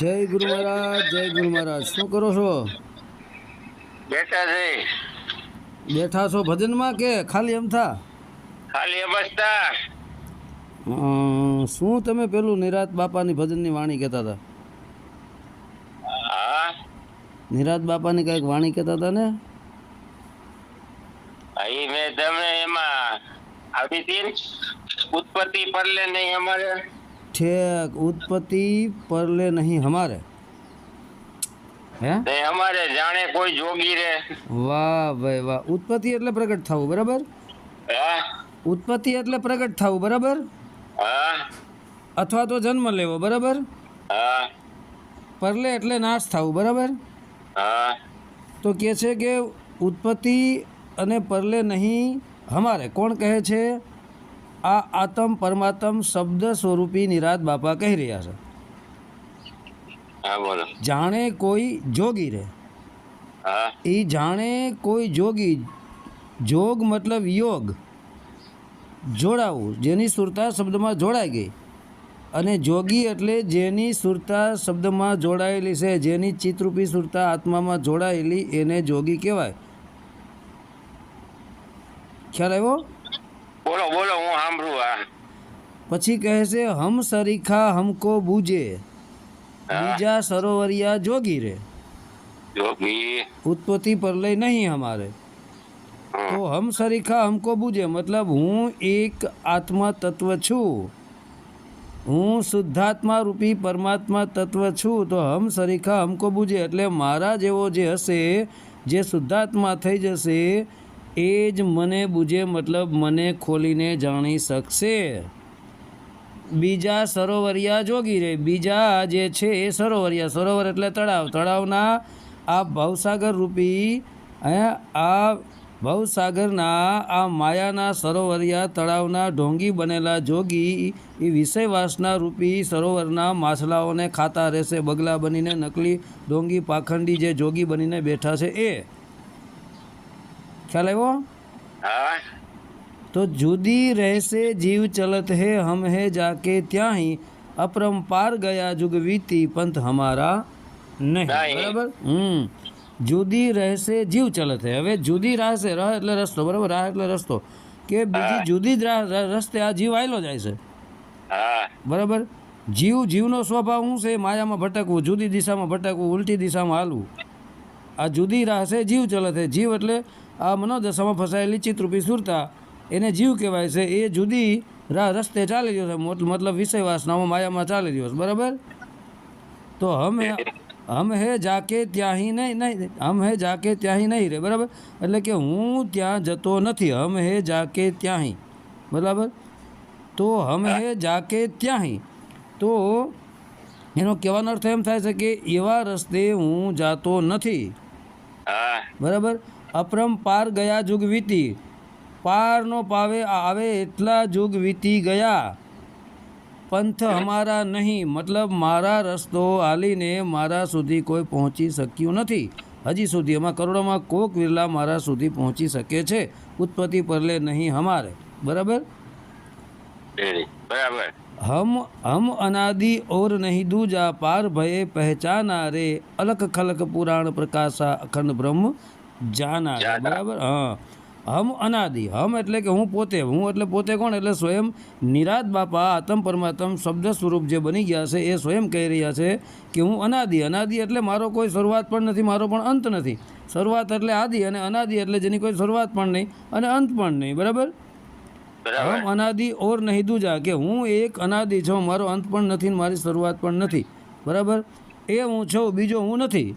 જય ગુરુ મહારાજ જય ગુરુ મહારાજ. શું કરો છો? બેઠા છે. બેઠા છો ભજનમાં કે ખાલી એમ થા? ખાલી અમ, શું તમે પેલું નિરાત બાપાની ભજનની વાણી કહેતા હતા? હા. નિરાત બાપાની કંઈક વાણી કહેતા હતા ને? મેં તમને એમાં આવી હતી ને? ઉત્પત્તિ પરલે નહીં અમારે. ઠેક ઉત્પત્તિ પરલે નહીં હમારે. હે? અમારે જાણે કોઈ જોગી રે. વાહ ભાઈ વાહ. ઉત્પત્તિ એટલે પ્રગટ થવું બરાબર? હા? ઉત્પત્તિ એટલે પ્રગટ થવું બરાબર? અથવા તો જન્મ લેવો બરાબર? હા? પરલે એટલે નાશ થવું બરાબર? હા? તો કે છે કે ઉત્પત્તિ અને પરલે નહીં હમારે. કોણ કહે છે? આ આતમ પરમાત્મ શબ્દ સ્વરૂપી નિરાત બાપા કહી રહ્યા છે. જાણે કોઈ જોગી રે. એ જાણે કોઈ જોગી જોગ મતલબ યોગ જોડાવું જેની સુરતા શબ્દમાં જોડાઈ ગઈ. અને જોગી એટલે જેની સુરતા શબ્દમાં જોડાયેલી છે જેની ચિત્તરૂપી સુરતા આત્મામાં જોડાયેલી એને જોગી કહેવાય. ખ્યાલ આવ્યો? બોલો બોલો હું સાંભળું હા પછી કહે છે હમ સરીખા હમકો બૂજે બીજા સરોવરિયા જોગી રે. જોગી? ઉત્પત્તિ પર લઈ નહીં હમારે તો હમ સરીખા હમકો બૂજે મતલબ હું એક આત્મા તત્વ છું. હું શુદ્ધાત્મા રૂપી પરમાત્મા તત્વ છું. તો હમ સરીખા હમકો બૂજે એટલે મારા જેવો જે હશે જે શુદ્ધાત્મા થઈ જશે એ જ મને બૂજે મતલબ મને ખોલીને જાણી શકશે. બીજા સરોવરિયા જોગી રે. બીજા જે છે એ સરોવરિયા. સરોવર એટલે તળાવ. તળાવના આ ભવસાગર રૂપી આ ભવસાગરના આ માયાના સરોવરિયા તળાવના ઢોંગી બનેલા જોગી એ વિષયવાસના રૂપી સરોવરના માછલાઓને ખાતા રહેશે. બગલા બનીને નકલી ઢોંગી પાખંડી જે જોગી બનીને બેઠા છે એ. ખ્યાલ આવ્યો? તો જુદી રહેશે જીવ ચલત હે હમ હે જાકે ત્યાં અપરંપાર ગયા જુગ વીતી પંથ હમારા નહીં. બરાબર? હમ. જુદી રહેશે જીવ ચલત હે. હવે જુદી રહેશે રહ એટલે રસ્તો બરાબર? રાહ એટલે રસ્તો. કે બીજી જુદી રસ્તે આ જીવ આવેલો જાય છે. બરાબર? જીવ જીવનો સ્વભાવ શું છે? માયામાં ભટકવું જુદી દિશામાં ભટકવું ઉલટી દિશામાં હાલવું. આ જુદી રાહ છે, જીવ ચલે છે જીવ એટલે આ મનોદશામાં ફસાયેલી ચિત્રરૂપી સુરતા. એને જીવ કહેવાય છે. એ જુદી રાહ રસ્તે ચાલી રહ્યો છે. મતલબ વિષય વાસનામાં માયામાં ચાલી રહ્યો છે. બરાબર? તો હમ હમ હે જાકે ત્યાંહી નહીં નહીં હમ હે જાકે ત્યાંહી નહીં રે. બરાબર? એટલે કે હું ત્યાં જતો નથી. હમ હે જાકે ત્યાંહી. બરાબર? તો હમ હે જાકે ત્યાંહી. તો એનો કહેવાનો અર્થ એમ થાય છે કે એવા રસ્તે હું જાતો નથી. બરાબર? અપરમ પાર ગયા જુગ વીતી. પારનો પાવે આવે એટલા જુગ વીતી ગયા. પંથ અમારા નહીં મતલબ મારા રસ્તો હાલીને મારા સુધી કોઈ પહોંચી શક્યું નથી. હજી સુધી એમાં કરોડોમાં કોક વિરલા મારા સુધી પહોંચી શકે છે. ઉત્પત્તિ પરલે નહીં અમારે બરાબર? બરાબર. हम हम अनादि और नहीं दूजा पार भये पहचाना रे अलख खलक पुराण प्रकाशा अखंड બ્રહ્મ જાના રે. જાના. બરાબર હા હમ અનાદિ હમ એટલે કે હું પોતે હું એટલે પોતે કોણ એટલે સ્વયં નિરાત બાપા આત્મ પરમાત્મ શબ્દ સ્વરૂપ જે બની ગયા છે એ સ્વયં કહી રહ્યા છે કે હું અનાદિ અનાદિ એટલે મારો કોઈ શરૂઆત પણ નથી મારો પણ અંત નથી શરૂઆત એટલે આદિ અને અનાદિ એટલે જેની કોઈ શરૂઆત પણ નહીં અને અંત પણ નહીં બરાબર બરાબર હમ અનાદિ ઓર નહીં દૂજા, કે હું એક અનાદિ છું, મારો અંત પણ નથી મારી શરૂઆત પણ નથી. બરાબર? એ હું છું, બીજો હું નથી.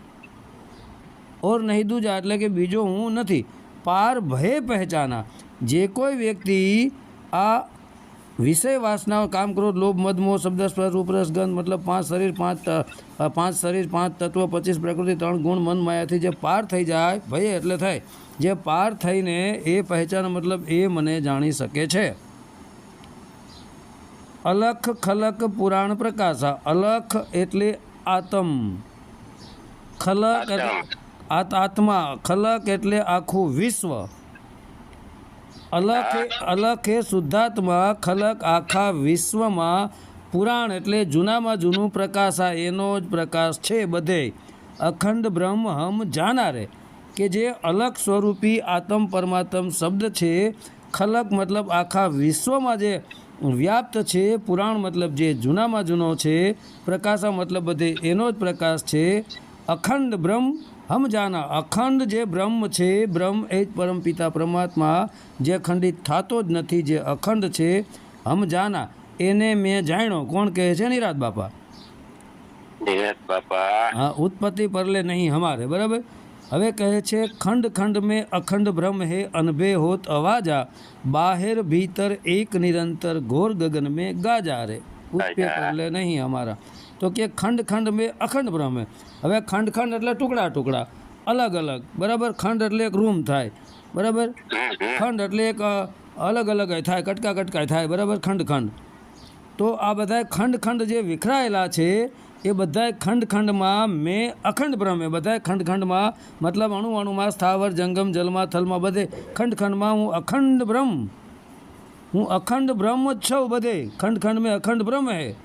ઓર નહીં દૂજા, એટલે કે બીજો હું નથી. પાર ભય પહેચાના. જે કોઈ વ્યક્તિ આ વિષય વાસના કામ ક્રોધ લોભ મદમોહ શબ્દ સ્પર્શ ઉપરસ ગંધ મતલબ પાંચ શરીર પાંચ પાંચ શરીર પાંચ તત્વ પચીસ પ્રકૃતિ ત્રણ ગુણ મન માયાથી જે પાર થઈ જાય ભય એટલે થાય. જે પાર થઈને એ પહેચાન મતલબ એ મને જાણી શકે છે. અલખ ખલક પુરાણ પ્રકાશા. અલખ એટલે આતમ. ખલક આત આત્મા. ખલક એટલે આખું વિશ્વ. અલખ અલખ શુદ્ધાત્મા, ખલક આખા વિશ્વમાં પુરાણ એટલે જૂનામાં જૂનું પ્રકાશ. આ એનો જ પ્રકાશ છે બધે. અખંડ બ્રહ્મ હમ જાનારે. કે જે અલગ સ્વરૂપી આત્મ પરમાત્મ શબ્દ છે, ખલક મતલબ આખા વિશ્વમાં જે વ્યાપ્ત છે, પુરાણ મતલબ જે જૂનામાં જૂનો છે, પ્રકાશા મતલબ બધે એનો જ પ્રકાશ છે. અખંડ બ્રહ્મ હમ જાના અખંડ જે બ્રહ્મ છે બ્રહ્મ એ જ પરમપિતા પરમાત્મા જે ખંડિત થતો જ નથી જે અખંડ છે હમ જાના એને મેં જાણ્યો. કોણ કહે છે નિરાત બાપા? હા ઉત્પત્તિ પરલે નહીં હમારે બરાબર? હવે કહે છે ખંડ ખંડ મેં અખંડ બ્રહ્મ હે અનભે હોત અવાજા બાહેર ભીતર એક નિરંતર ઘોર ગગન મેં ગાજા રે. ઉત્પે પરલે નહીં હમારા. તો કે ખંડ ખંડ મેં અખંડ બ્રહ્મ. હવે ખંડ ખંડ એટલે ટુકડા ટુકડા. અલગ અલગ. બરાબર? ખંડ એટલે એક રૂમ થાય. બરાબર. ખંડ એટલે એક અલગ અલગ થાય. કટકા કટકા થાય. બરાબર? ખંડ ખંડ. તો આ બધા ખંડ ખંડ જે વિખરાયેલા છે, એ બધા ખંડ ખંડમાં મેં અખંડ બ્રહ્મ. એ બધા ખંડ ખંડમાં મતલબ અણુ અણુમાં સ્થાવર, જંગમ, જલમાં, થલમાં બધે. ખંડ ખંડમાં હું અખંડ બ્રહ્મ. હું અખંડ બ્રહ્મ જ છું બધે. ખંડ ખંડ મેં અખંડ બ્રહ્મ હે.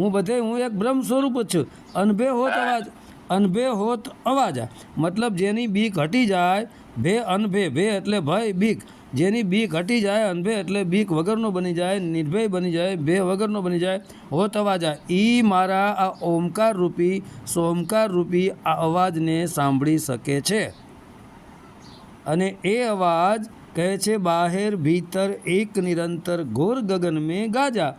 હું બધે, હું એક બ્રહ્મ સ્વરૂપ જ છું. અનભે હોત અવાજ અનભે હોત અવાજ. મતલબ જેની બીક હટી જાય ભે અનભે ભે એટલે ભય, બીક. જેની બીક હટી જાય અનભે એટલે બીક વગરનો બની જાય, નિર્ભય બની જાય ભે વગરનો બની જાય, હોત અવાજ. ઈ મારા આ ઓમકાર રૂપી સોમકાર રૂપી આ અવાજને સાંભળી શકે છે. અને એ અવાજ કહે છે, બહાર ભીતર એક નિરંતર ઘોર ગગન મેં ગાજા.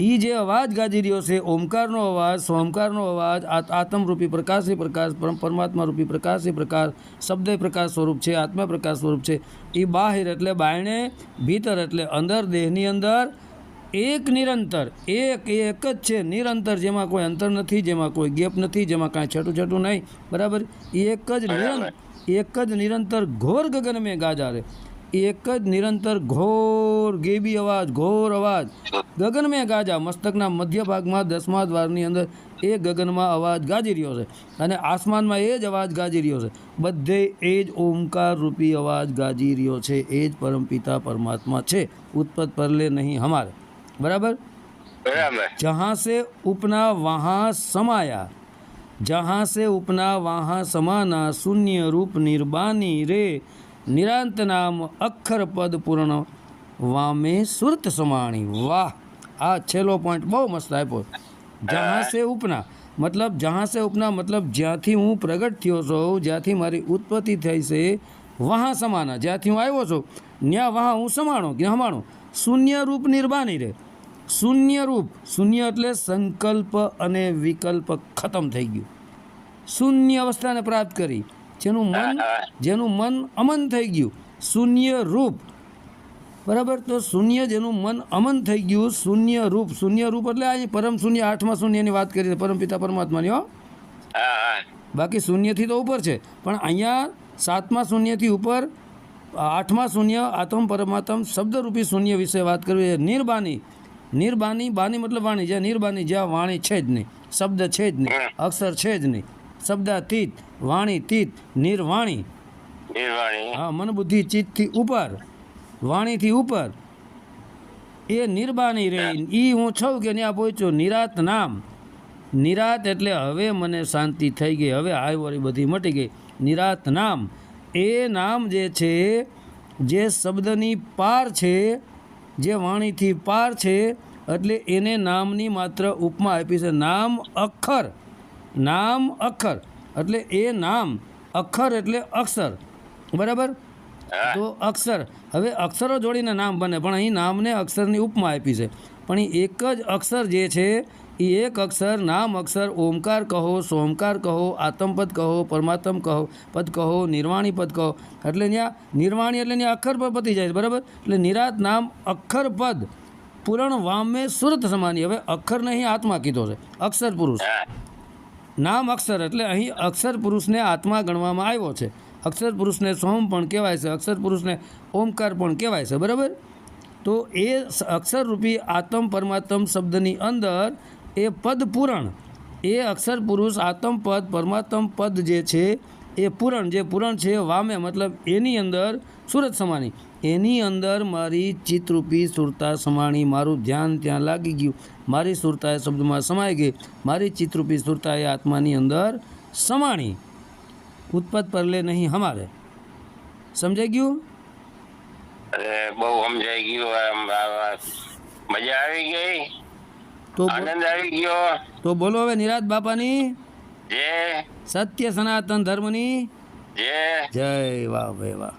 એ જે અવાજ ગાજી રહ્યો છે ઓમકારનો અવાજ સોમકારનો અવાજ આ- આત્મરૂપી પ્રકાશી પ્રકાશ પરમ પરમાત્મા રૂપી પ્રકાશી પ્રકાશ શબ્દ પ્રકાશ સ્વરૂપ છે આત્મા પ્રકાશ સ્વરૂપ છે એ બહાર એટલે બાયણે ભીતર એટલે અંદર દેહની અંદર એક નિરંતર એક એ એક જ છે નિરંતર જેમાં કોઈ અંતર નથી જેમાં કોઈ ગેપ નથી જેમાં કાંઈ છેટું છેટું નહીં બરાબર? એ એક જ નિરંતર એક જ નિરંતર ઘોર ગગન મેં ગાજા એક જ નિરંતર ઘોર ગેબી અવાજ ઘોર અવાજ. ગગનમય ગાજા મસ્તકના મધ્ય ભાગમાં દસમા દ્વારની અંદર એ ગગનમાં અવાજ ગાજી રહ્યો છે અને આસમાનમાં એ જ અવાજ ગાજી રહ્યો છે. બધે એ જ ઓમકાર રૂપી અવાજ ગાજી રહ્યો છે. એ જ પરમપિતા પરમાત્મા છે. ઉત્પત પરલે નહીં હમારે. બરાબર? જહાં સે ઉપના વાહા સમાયા. જહાં સે ઉપના વાહા સમાના. શૂન્ય રૂપ નિર્બાની રે. નિરાંત નામ અક્ષર પદ પૂર્ણ. વામે સુરત સમાણી. વાહ! આ છેલ્લો પોઈન્ટ બહુ મસ્ત આપ્યો. જહાં સે ઉપના. મતલબ જહાં સે ઉપના મતલબ જ્યાંથી હું પ્રગટ થયો છું, જ્યાંથી મારી ઉત્પત્તિ થઈ છે, વહાં સમાના. જ્યાંથી હું આવ્યો છું ત્યાં વહાં હું સમાણો કે સમાણો શૂન્ય રૂપ નિર્બાની રહે શૂન્ય રૂપ. શૂન્ય એટલે સંકલ્પ અને વિકલ્પ ખતમ થઈ ગયું. શૂન્ય અવસ્થાને પ્રાપ્ત કરી. જેનું મન જેનું મન અમન થઈ ગયું. શૂન્ય રૂપ. બરાબર? તો શૂન્ય જેનું મન અમન થઈ ગયું શૂન્ય રૂપ. શૂન્ય રૂપ એટલે આ પરમ શૂન્ય આઠમા શૂન્યની વાત કરી પરમપિતા પરમાત્માની હો. બાકી શૂન્યથી તો ઉપર છે. પણ અહીંયા સાતમા શૂન્યથી ઉપર આઠમા શૂન્ય આત્મ પરમાત્મ શબ્દરૂપી શૂન્ય વિશે વાત કરવી નિર્બાની. નિર્બાની બાની મતલબ વાણી. જ્યાં નિર્બાની જ્યાં વાણી છે જ નહીં. શબ્દ છે જ નહીં. અક્ષર છે જ નહીં. શબ્દાતીત વાણી તીત નિર્વાણી. હા મન બુદ્ધિ ચિત્તથી ઉપર. વાણીથી ઉપર. એ નિર્બાની રહી ઈ હું છું કે ત્યાં પહોંચ્યો? નિરાત નામ. નિરાત એટલે હવે મને શાંતિ થઈ ગઈ. હવે હાયવરી બધી મટી ગઈ. નિરાત નામ. એ નામ જે છે જે શબ્દની પાર છે જે વાણીથી પાર છે એટલે એને નામની માત્ર ઉપમા આપી છે. નામ અક્ષર નામ અક્ષર એટલે એ નામ અક્ષર એટલે અક્ષર. બરાબર? તો અક્ષર. હવે અક્ષરો જોડીને નામ બને પણ અહીં નામને અક્ષરની ઉપમા આપી છે. પણ એ એક જ અક્ષર જે છે એ એક અક્ષર નામ અક્ષર ઓમકાર કહો સોમકાર કહો આતમપદ કહો પરમાત્મ કહો પદ કહો નિર્વાણી પદ કહો. એટલે ત્યાં નિર્વાણી એટલે ત્યાં અક્ષર પર પતી જાય છે બરાબર? એટલે નિરાત નામ અક્ષર પદ. પૂરણ વામે સુરત સમાની. હવે અક્ષર નહીં આત્મા કીધો છે. અક્ષર પુરુષ. નામ અક્ષર એટલે અહીં અક્ષર પુરુષને આત્મા ગણવામાં આવ્યો છે. અક્ષર પુરુષને સોમ પણ કહેવાય છે, અક્ષર પુરુષને ઓમકાર પણ કહેવાય છે, બરાબર? તો એ અક્ષરરૂપી આત્મ પરમાત્મ શબ્દની અંદર એ પદ પૂરણ, એ અક્ષર પુરુષ આત્મ પદ પરમાત્મ પદ જે છે એ પૂરણ, જે પૂરણ છે વામે, મતલબ એની અંદર સુરત સમાની. એની અંદર મારી ચિત્તરૂપી સુરતા સમાણી મારું ધ્યાન ત્યાં લાગી ગયું. મારી સુરતા એ શબ્દમાં સમાઈ ગઈ. મારી ચિત્તરૂપી સુરતા એ આત્માની અંદર સમાણી. ઉત્પત પરલે નહીં હમારે. સમજાઈ ગયું? બહુ સમજાઈ ગયું. મજા આવી ગઈ? તો આનંદ આવી ગયો? તો બોલો હવે નિરાજ બાપાની. જય સત્ય સનાતન ધર્મની. જય જય વાહ ભાઈ વાહ.